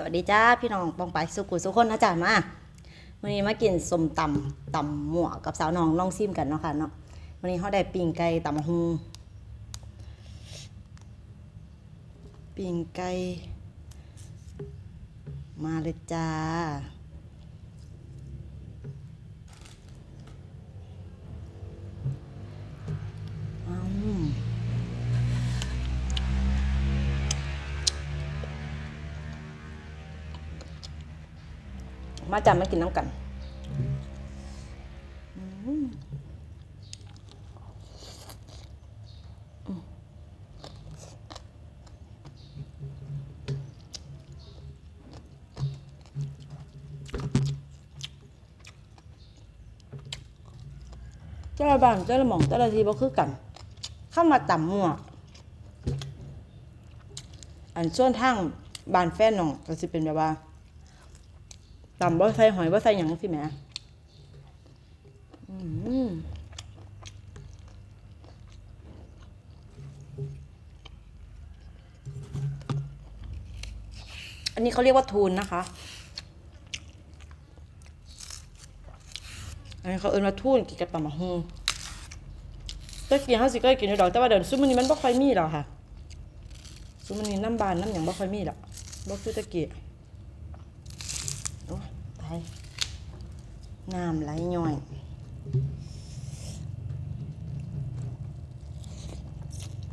สวัสดีจ้าพี่น้องปองไปสุกุสุคนนะจ๊ะมาวันนี้มากินสมตำตำหมวกกับสาวน้องลองซิมกันเนาะค่ะเนาะวันนี้เขาได้ปิ่งไก่ตำหูปิ่งไก่มาเลยจ้า มาจำมากินน้ำกันเจ้าบ้านเจ้าละหม่องเจ้าละทีบ่คือกันเข้ามาต่ำมั่วอันส่วนทางบ้านแฟนน้องก็สิเป็นแบบว่า ตำบ่ใส่หอยบ่ใส่หยังสิแม่อืมอันนี้เขาเรียกว่าทูนนะคะ อันนี้เขาเอิ้นว่าทูนกินกับตำมะฮุงตะกี้เฮาสิเคยกินอยู่ดอกแต่ว่าเดี๋ยวซุมื้อนี้มันบ่ค่อยมีแล้วค่ะซุมื้อนี้น้ำบานน้ำหยังบ่ค่อยมีแล้วบ่คือตะกี้โอ้ยตาย น้ำไหลย่อย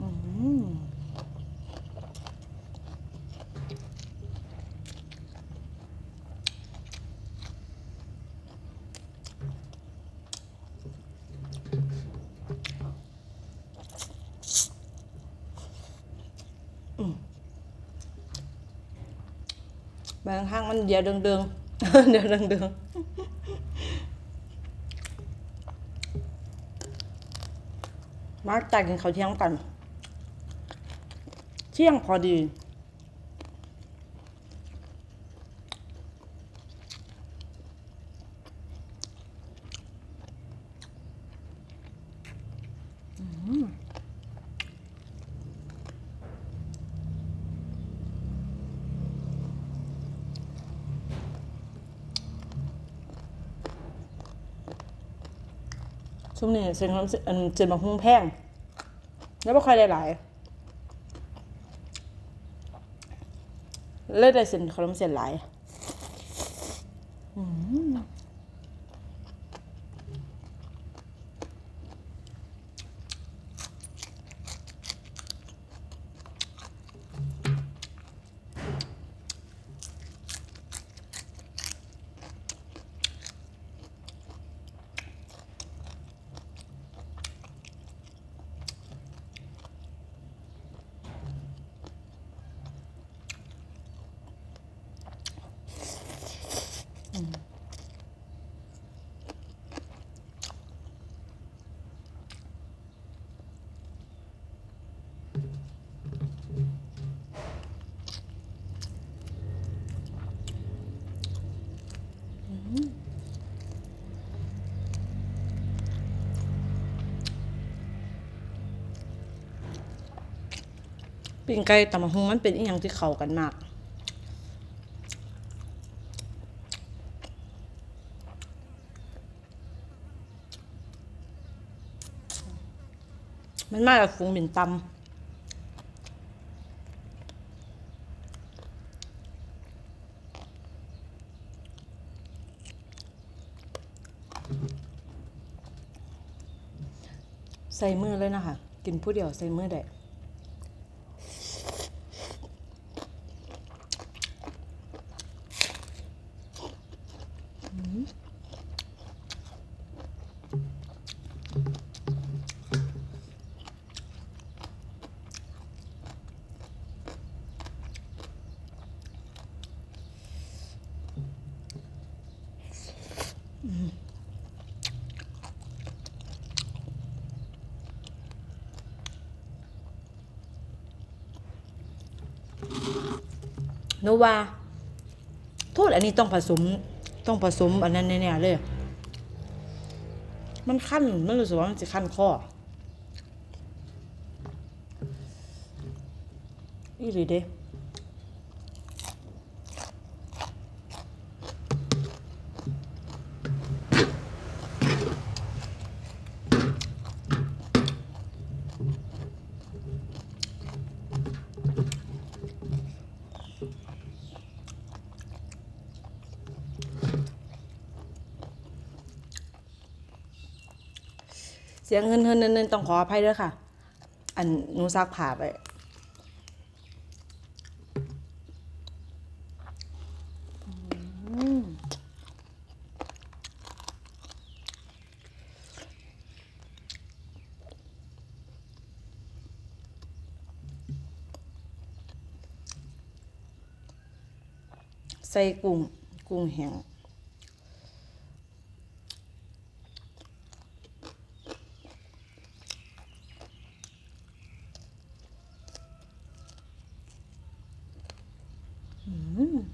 อื้อหือบางครั้งมันเดียวเดิงๆเดียวเดิงๆ มาจ่ายกินข้าวเที่ยงกัน เที่ยงพอดี ช่วงนี้เส้นขนมอันเจนบางหุ้งแพง แล้วไม่ค่อยได้หลายเลยได้เส้นขนมเส้นหลายอืม ปิ้งไก่ตำมะฮุงมันเป็นอีหยังที่เข้ากันมาก มันมาจากฝูงหมิ่นตำใส่มือเลยนะคะ กินผู้เดียวใส่มือได้ โนวาโทษอันนี้ต้องผสมต้องผสมอันนั้นแน่ๆเลย มันขั้นมันรู้สึกว่ามันจะขั้นข้ออีหลีเด้ สียงเงินเงินเนินต้องขออภัยด้วยค่ะ อันนูซักผ้าไปใส่กุ้งกุ้งแห้ง อืม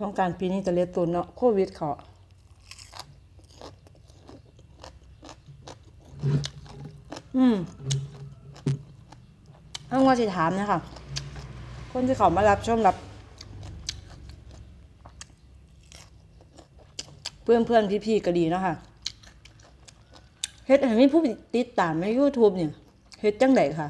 สงการปีนี้จะเลียตุนเนาะโควิดเขาอืมเอาว่าจะถามนะคะคนที่เขามารับชมรับ เพื่อนเพื่อนพี่พี่ๆก็ดีเนาะค่ะเฮ็ดให้มีผู้ติดตามใน YouTube เนี่ยเฮ็ดจังไดค่ะ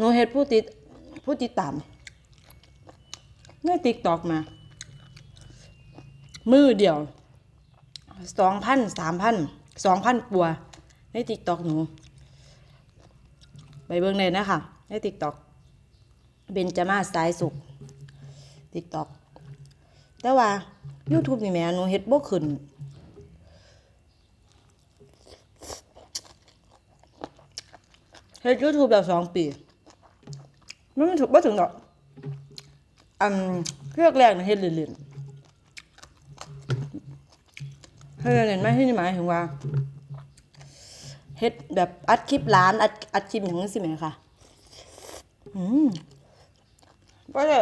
หนูเฮ็ดผู้ติดผู้ติดตามในติ๊กตอกมา มือเดียวสองพันสามพันสองพันกว่าในติ๊กตอกหนู ไปเบิ่งเลยนะคะในติ๊กตอกเบนจามาสายสุขติ๊กตอกแต่ว่า YouTube นี่แหม่หนูเฮ็ดบ่ขึ้นเฮ็ด YouTube แล้วสองปี ไม่ถูกบ่ถึงดอกอันเรือกแรกนะเฮ็ดเล่นๆเฮ็ดเล่นๆไม่ที่นี่หมายถึงว่าเฮ็ดแบบอัดคลิปร้านอัดอัดคลิปอย่างนี้สิแหม่ค่ะ อืมก็จะ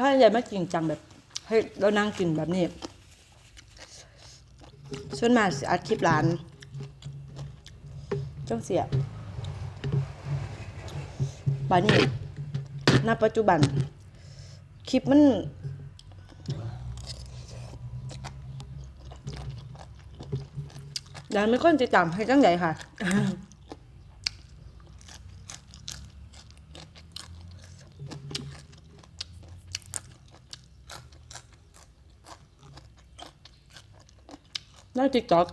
ถ้าใหญ่ไม่จริงจังแบบให้เรานั่งกินแบบนี้ส่วนมากอัดคลิปร้านจังเสีย บานี้ณปัจจุบัน คลิปมัน ยังไม่ค่อยจะจำให้จังใดค่ะแล้วติ๊กต็อก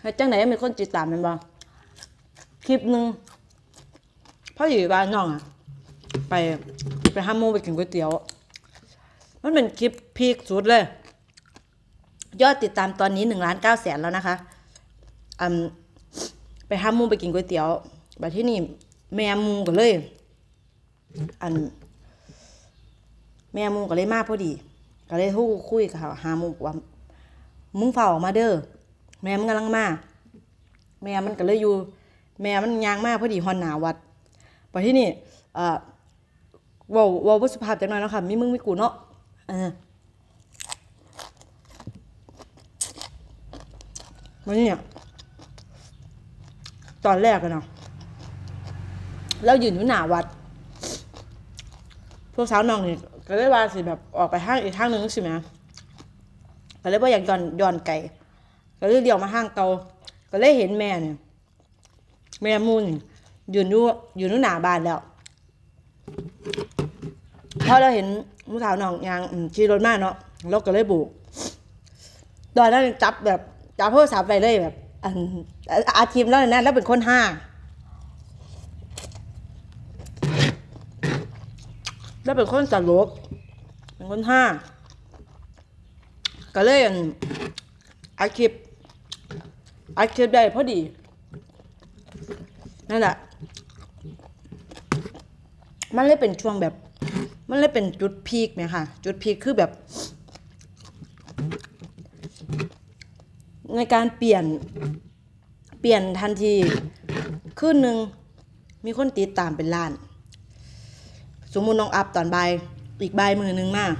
ให้จังไหนมีคนติดตามมันบ่คลิปหนึ่ง ออยู่บ้านน้องอะไปไปห้าโมงไปกินก๋วยเตี๋ยว มันเป็นคลิปพีคสุดเลย ยอดติดตามตอนนี้หนึ่งล้านเก้าแสนแล้วนะคะอืมไปห้าโมงไปกินก๋วยเตี๋ยวบัดที่นี่แม่มูก็เลย อัน แม่มูก็เลยมาพอดี ก็เลยทูคุยกับเขาหามงว่ามึงเฝ้าออกมาเด้อแม่มึงกำลังมาแม่มันก็เลยอยู่ แม่มันยางมากพอดีฮอนหนาวัด ไปที่นี่เอ่อเว้าเว้าบ่สุภาพจังหน่อยเนาะค่ะมีมึงมีกูเนาะเออวันนี้เนี่ยตอนแรกอะเนาะเรายืนอยู่หน้าวัด พวกสาวน้องนี่ก็เลยว่าสิแบบออกไปห้างอีกทางหนึงสิแหมก็เลยว่าอยากย้อนย้อนไกลก็เลยเดียวมาห้างเตาก็เลยเห็นแม่เนี่ยแม่มูน ยืนอยู่อยู่นู่นหน้าบ้านแล้วพอเราเห็นมูสาวน้องยางขี่รถมาเนาะเราก็เลยบุกตอนนั้นจับแบบจับโทรศัพท์ไปเลยแบบอันอาทีมแล้วนะแล้วเป็นคนห้าแล้วเป็นคนสลบเป็นคนห้าก็เลยนอาคลิปอาคลิปได้พอดีนั่นแหละ มันเลยเป็นช่วงแบบ มันเลยเป็นจุดพีคไหมค่ะ จุดพีคคือแบบ ในการเปลี่ยนเปลี่ยนทันทีคืนหนึ่งมีคนติดตามเป็นล้าน สมมุติน้องอัพตอนบ่ายอีกบ่ายมือหนึ่งมาก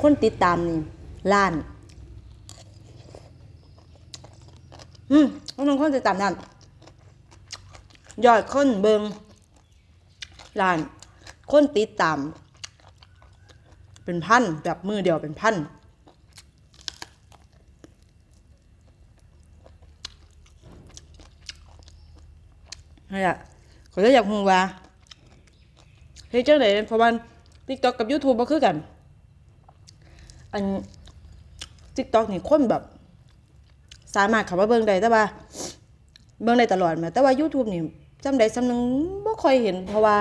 คนติดตามนี่ล้านอืมน้องคนติดตามล้านยอดคนเบิง ล้านคนติดตาม เป็นพันแบบมือเดียวเป็นพันนั่นแหละก็เลยอยากฮู้ว่าเฮ้ยจังไดเพราะว่า TikTok กับ YouTube บ่คือกัน อัน TikTok นี่คนแบบ สามารถเข้ามาเบิ่งได้แต่ว่าเบิ่งได้ตลอดแหมแต่ว่า YouTube นี่จำได้ซำนึงบ่ค่อยเห็นเพราะว่า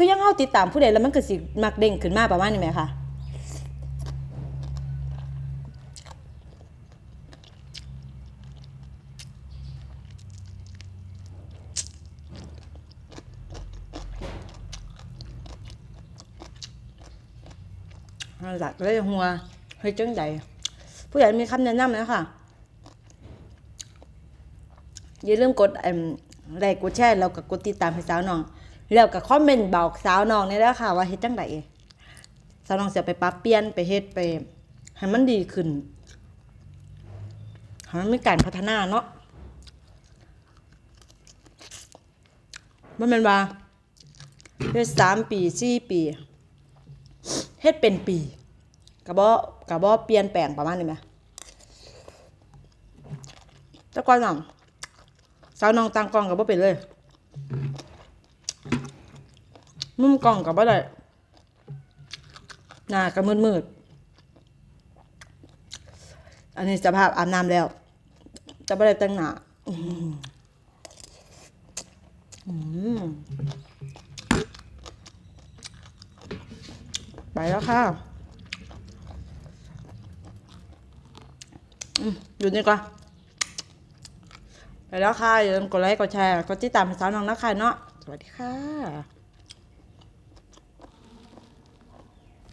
คือยังเฮาติดตามผู้ใดแล้วมันก็สิมักเด้งขึ้นมาประมาณนี้แหมค่ะนั่นแหละก็เลยหัวเฮ้ยจังใดผู้ใหญ่มีคำแนะนำนะค่ะ อย่าลืมกดเอิ่มไลค์กดแชร์แล้วก็กดติดตามให้สาวน้อง แล้วก็คอมเมนต์บอกสาวน้องนี่แหล้วค่ะว่าเฮ็ดจังใดสาวน้องจะไปปรับเปลี่ยนไปเฮ็ดไปให้มันดีขึ้นให้มันมีการพัฒนาเนาะมันเป็นว่าเฮ็ดสามปีสี่ปีเฮ็ดเป็นปีกระบ่กระบ่เปลี่ยนแปลงประมาณนี้ไหมแต่ก่อนน่ะสาวน้องตั้งกล้องก็บ่เป็นเลย มุมกล้องก็บ่ได้หน้าก็มืดๆอันนี้สภาพอาบน้ำแล้ว จะบ่ได้แต่งหน้าไปแล้วค่ะอยู่นี่ก่อนไปแล้วค่ะอย่าลืมกดไลค์กดแชร์กดติดตามสาวน้องนะคะเนาะสวัสดีค่ะ